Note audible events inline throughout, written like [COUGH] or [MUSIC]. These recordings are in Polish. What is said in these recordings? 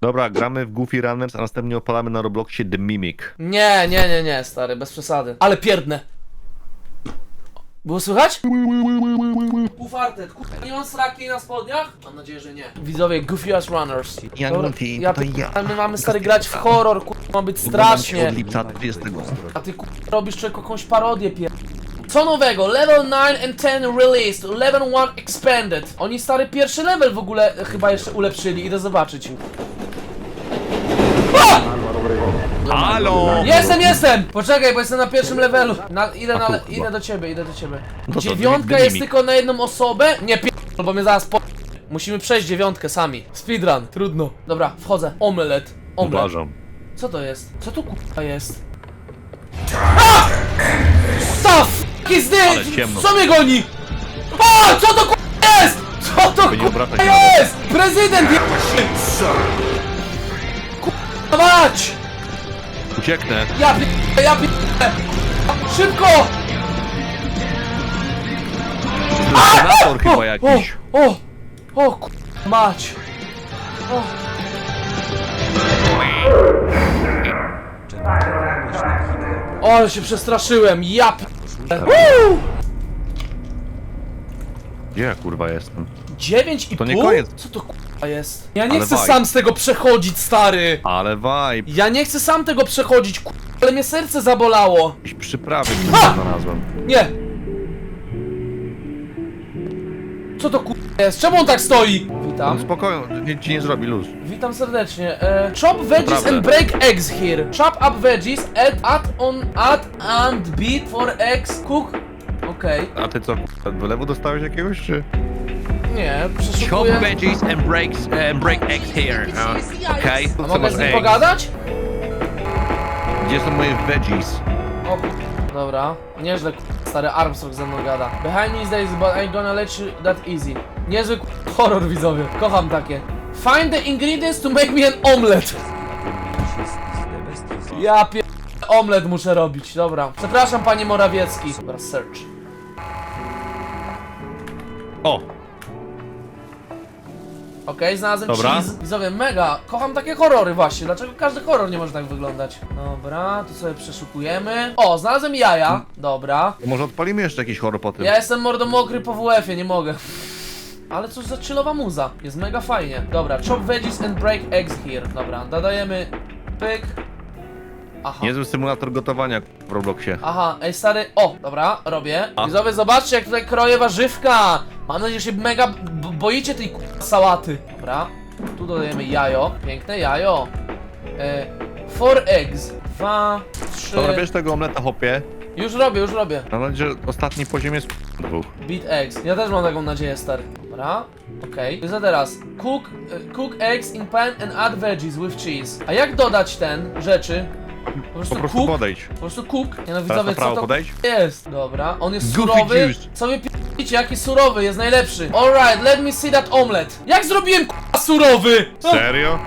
Dobra, gramy w Goofy Runners, a następnie opalamy na Robloxie The Mimic. Nie, nie, nie, nie, stary, bez przesady. Ale pierdnę. Było słychać? Ufartet, kurwa, nie mam sraki na spodniach? Mam nadzieję, że nie. Widzowie, Goofy Ass Runners. Ja Dobra, Goofy, ja, to ja. pi- My mamy stary grać w horror, kurwa, ma być strasznie. Od lipca 20. A ty kurwa, robisz człowieku jakąś parodię pier... Co nowego? Level 9 and 10 released, level 1 expanded. Oni stary pierwszy level w ogóle chyba jeszcze ulepszyli, idę zobaczyć. A! Halo! Jestem, jestem! Poczekaj, bo jestem na pierwszym levelu. Na, idę, na, le- idę do ciebie, idę do ciebie. No to Dziewiątka jest tylko na jedną osobę? Nie pier... bo mnie zaraz po... Musimy przejść dziewiątkę sami. Speedrun, trudno. Dobra, wchodzę. Omelet. Omelet. Uważam. Co to jest? Co tu kurwa jest? A! Ale this? ciemno. Co mnie goni? O! Co to kurwa jest? Co to nie się jest? Prezydent je... Kurwa mać! Ucieknę. Ja pi... ja pi... Szybko! Senator chyba jakiś. O! O! O kurwa mać! O! Ale się przestraszyłem, ja pi... Woo! Gdzie ja kurwa jestem? Dziewięć i To nie koniec. Co to kurwa jest? Ja nie Ale chcę vibe. sam z tego przechodzić, stary! Ale vibe. Ja nie chcę sam tego przechodzić, kurwa, ale mnie serce zabolało! Jakieś przyprawy, Ha! znalazłem. Nie! Co to kurwa jest? Czemu on tak stoi? No Witam. spokojnie, nic ci nie zrobi luz. Witam serdecznie. E, chop veggies Naprawdę. and break eggs here. Chop up veggies, add, add on, add and beat for eggs, cook. Okej. A ty co, wylewu dostałeś jakiegoś, czy? Nie, Chop przeszukuję. veggies and breaks, and break eggs here. Uh, Okej. A Co mogę z nim eggs? pogadać? Gdzie są moje veggies? O Dobra. Nieźle kur- stary Armstrong ze mną gada. Behind me is days, but I'm gonna let you that easy. Niezły horror widzowie. Kocham takie. Find the ingredients to make me an omelet. Ja pier... Omlet muszę robić, dobra. Przepraszam panie Morawiecki. Dobra, search. O! Okej, znalazłem Dobra. cheese. Widzowie, mega. Kocham takie horrory właśnie. Dlaczego każdy horror nie może tak wyglądać? Dobra, tu sobie przeszukujemy. O, znalazłem jaja. Dobra. Może odpalimy jeszcze jakiś horror po tym? Ja jestem mordo mokry po WF-ie, nie mogę. Ale cóż za chillowa muza. Jest mega fajnie. Dobra, chop veggies and break eggs here. Dobra, dodajemy pyk. Aha. Niezły symulator gotowania w Robloxie. Aha, ej stary, o, dobra, robię. A. Widzowie, zobaczcie jak tutaj kroję warzywka. Mam nadzieję, że się mega boicie tej sałaty. Dobra, tu dodajemy jajo, piękne jajo. E, four eggs, dwa, trzy. Dobra, bierz tego omleta, hopie. Już robię, już robię. Mam nadzieję, że ostatni poziom jest dwóch. Beat eggs. Ja też mam taką nadzieję, stary. Dobra, okej. Okay. teraz. Cook, e, cook eggs in pan and add veggies with cheese. A jak dodać ten rzeczy? Po prostu, Po prostu cook. podejdź. Po prostu. Ja no widzowie, na prawo co to podejdź. jest? Dobra, on jest Goofy surowy. juice. Co wy p***icie, jaki surowy, jest najlepszy. Alright, let me see that omelet. Jak zrobiłem k***a surowy? Serio?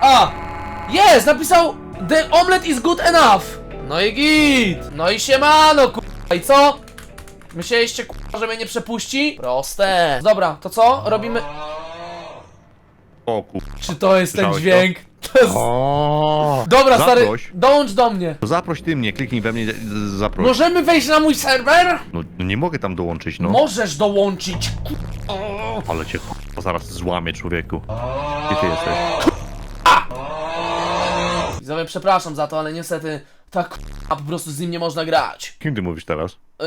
A! Jest, napisał The omelet is good enough. No i git. No i siemano k***a. I co? Myśleliście k***a, że mnie nie przepuści? Proste. Dobra, to co? Robimy... O kur... Czy to jest ten Słyszałeś dźwięk? To jest... O! Dobra, stary, Zaproś. dołącz do mnie. To zaproś ty mnie, kliknij we mnie, z- zaproś. Możemy wejść na mój serwer? No, no nie mogę tam dołączyć, no. Możesz dołączyć. Ale cię k***a, zaraz złamię, człowieku. Gdzie ty jesteś? Widzowie, przepraszam za to, ale niestety tak a po prostu z nim nie można grać. Kim ty mówisz teraz? Yy,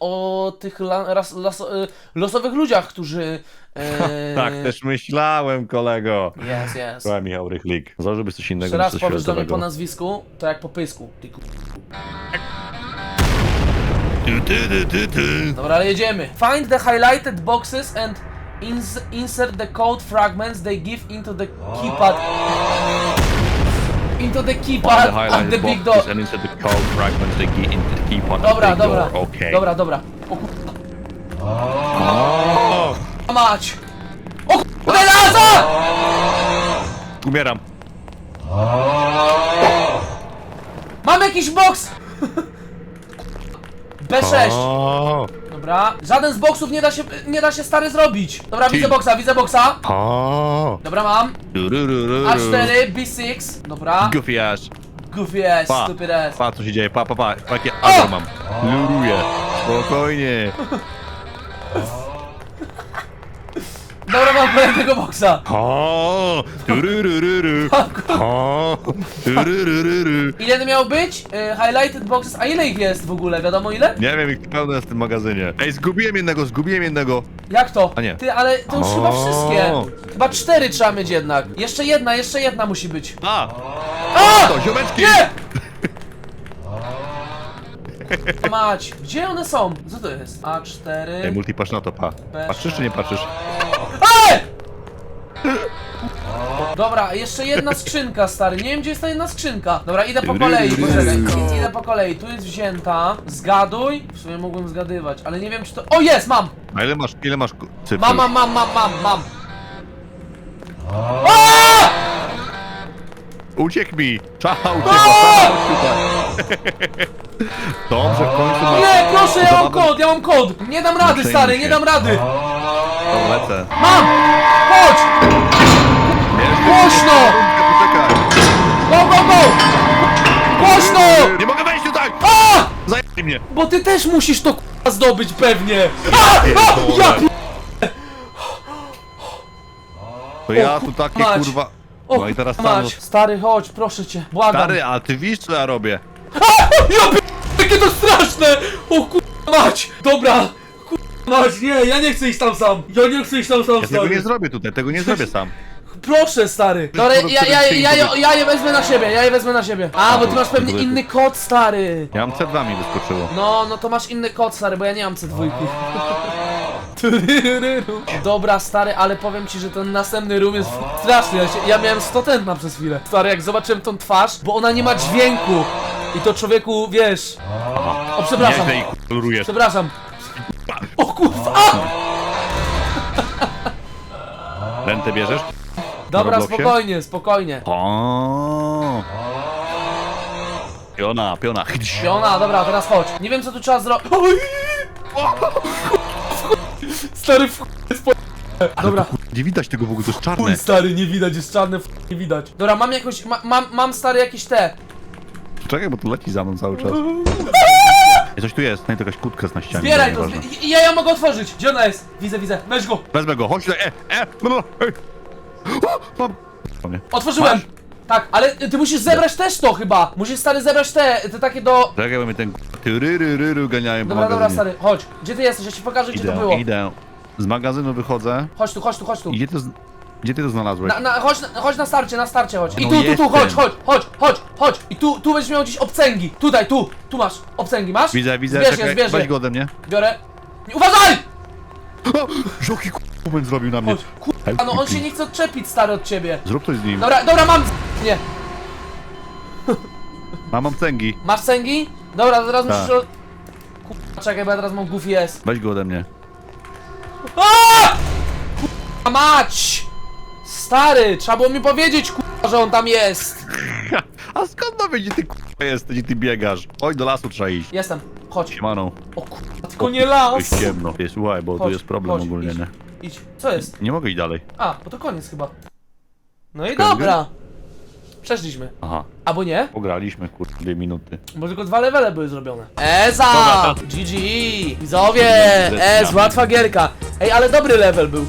o tych la, ras, laso, yy, losowych ludziach, którzy... [LAUGHS] Yy... Tak, też myślałem, kolego. Jest, jest. Słuchaj, Michał Rychlik. Założyłby coś innego Jeszcze niż raz coś powiesz do mnie po fioletowego. nazwisku, to jak po pysku. Ty ku... Ty, ty, ty, ty, ty. Dobra, ale jedziemy. Find the highlighted boxes and ins insert the code fragments they give into the keypad. Into the keypad the highlighted the big door. and insert the code fragments they get into the key part Dobra, the big dobra. door. Okej. Dobra, dobra. O kurwa. O! Mać! O kurwa, laza! Umieram. Mam jakiś box! [LAUGHS] B6! Dobra, żaden z boksów nie da się, nie da się stary zrobić. Dobra, widzę boksa, widzę boksa. O, Dobra, mam. turururu. A4, B6. Dobra. Goofy ass. Goofy ass, Pa. stupid ass. Pa, co się dzieje, pa, pa, pa, pa jakie agro mam. Luruję. Spokojnie. [LAUGHS] Dobra, mam kolejnego boksa. O, turururu. O, turururu. Ile to miało być? Y, highlighted boxes, a ile ich jest w ogóle? Wiadomo ile? Nie wiem, jak pełno jest w tym magazynie. Ej, zgubiłem jednego, zgubiłem jednego. Jak to? A nie. Ty, ale to już O. chyba wszystkie. Chyba cztery trzeba mieć jednak. Jeszcze jedna, jeszcze jedna musi być. A, A! to, ziomeczki. Nie! [LAUGHS] Mać, gdzie one są? Co to jest? A4. Ej, multi, patrz na to, pa. Patrzysz czy nie patrzysz? Dobra, jeszcze jedna skrzynka, stary. Nie wiem, gdzie jest ta jedna skrzynka. Dobra, idę po kolei, poczekaj. Idę po kolei. Tu jest wzięta. Zgaduj. W sumie mogłem zgadywać, ale nie wiem, czy to. O, jest, mam! A ile masz, ile masz ku- cyfr? Mam, mam, mam, mam, mam, mam. Uciekł mi! Czał, Dobrze, w końcu masz... Nie, proszę, ja mam kod, ja mam kod. Nie dam rady, stary, nie dam rady. To lecę. Mam! Chodź! Mnie! Bo ty też musisz to k***a zdobyć pewnie! A! A! pierdolę. Ja pi... To ja tu takie mać. kurwa... O, No i teraz sam... mać. Stary, chodź, proszę cię, błagam. Stary, a ty widzisz co ja robię? A! Ja pi... Jakie to straszne! O k***a mać! Dobra! K***a mać, nie, ja nie chcę iść tam sam! Ja nie chcę iść tam sam, Ja tego nie zrobię tutaj, tego nie zrobię sam. Proszę, stary! Dobra, ja, ja, ja, ja, ja, ja je wezmę na siebie, ja je wezmę na siebie. A, bo ty masz pewnie inny kod, stary! Ja mam C2 mi wyskoczyło. No, no to masz inny kod, stary, bo ja nie mam C2. [LAUGHS] Dobra, stary, ale powiem ci, że ten następny room jest straszny. Ja, się, ja miałem 100 tętna przez chwilę. Stary, jak zobaczyłem tą twarz, bo ona nie ma dźwięku. I to człowieku, wiesz. O, przepraszam. Nieźle kolorujesz. Przepraszam. O kurwa! Rentę bierzesz? Dobra, Robloxie? spokojnie, spokojnie. O. Piona, piona. Piona, dobra, teraz chodź. Nie wiem co tu trzeba zrobić. Stary w jest po... Dobra. Nie widać tego w ogóle, to jest Chuj czarne. stary, nie widać, jest czarne, f- nie widać. Dobra, mam jakoś, ma, mam, mam stary jakieś te. Czekaj, bo tu leci za mną cały czas. Ej, Coś tu jest, to jakaś kutka jest na ścianie. Zbieraj to, zbi- ja, ja mogę otworzyć. Gdzie ona jest? Widzę, widzę, weź go. Wezmę go, chodź tutaj, e, e, no, no, ej. O, Mam. O. Otworzyłem. Tak, ale ty musisz zebrać też to chyba. Musisz stary zebrać te, te takie do... Czekaj, bo mnie ten tyryryryry ganiają po Dobra, dobra magazynie. stary, chodź. Gdzie ty jesteś? Ja ci pokażę gdzie to było. Idę, idę. Z magazynu wychodzę. Chodź tu, chodź tu, chodź tu. I Gdzie to, z- gdzie ty to znalazłeś? Na, na, chodź, na, chodź na starcie, na starcie chodź. I No tu, tu, tu, jestem. chodź, chodź, chodź, chodź, chodź. I tu, tu będziesz miał gdzieś obcęgi. Tutaj, tu, tu masz. Obcęgi masz? Widzę, widzę, Zbierz je, czekaj, zbierz weź je. go ode mnie. Biorę. Nie, uważaj! Żoki moment zrobił na mnie. Chodź, kurwa, no on się nie chce odczepić stary od ciebie. Zrób coś z nim. Dobra, dobra, mam. Nie. [LAUGHS] A mam cęgi. Masz cęgi? Dobra, teraz Tak. musisz. Kurwa, czekaj, bo ja teraz mam goofy jest. Weź go ode mnie. A! Kurwa mać! Stary, trzeba było mi powiedzieć, kurwa, że on tam jest. [LAUGHS] A skąd ma wiedzieć, ty k***a jesteś i ty biegasz? Oj, do lasu trzeba iść. Jestem, chodź. Siemano. O kurwa, tylko nie las. Jest ciemno. Jest, słuchaj, bo tu Chodź, jest problem chodź, ogólnie, idź. nie? Idź, co jest? Nie mogę iść dalej. A, bo to koniec chyba. No i Koniec? dobra. Przeszliśmy. Aha, Albo nie? pograliśmy, kurde, dwie minuty. Bo tylko dwa levele były zrobione. Eza! Dobra, GG! Widzowie! Zaczynamy. Ez, łatwa gierka. Ej, ale dobry level był.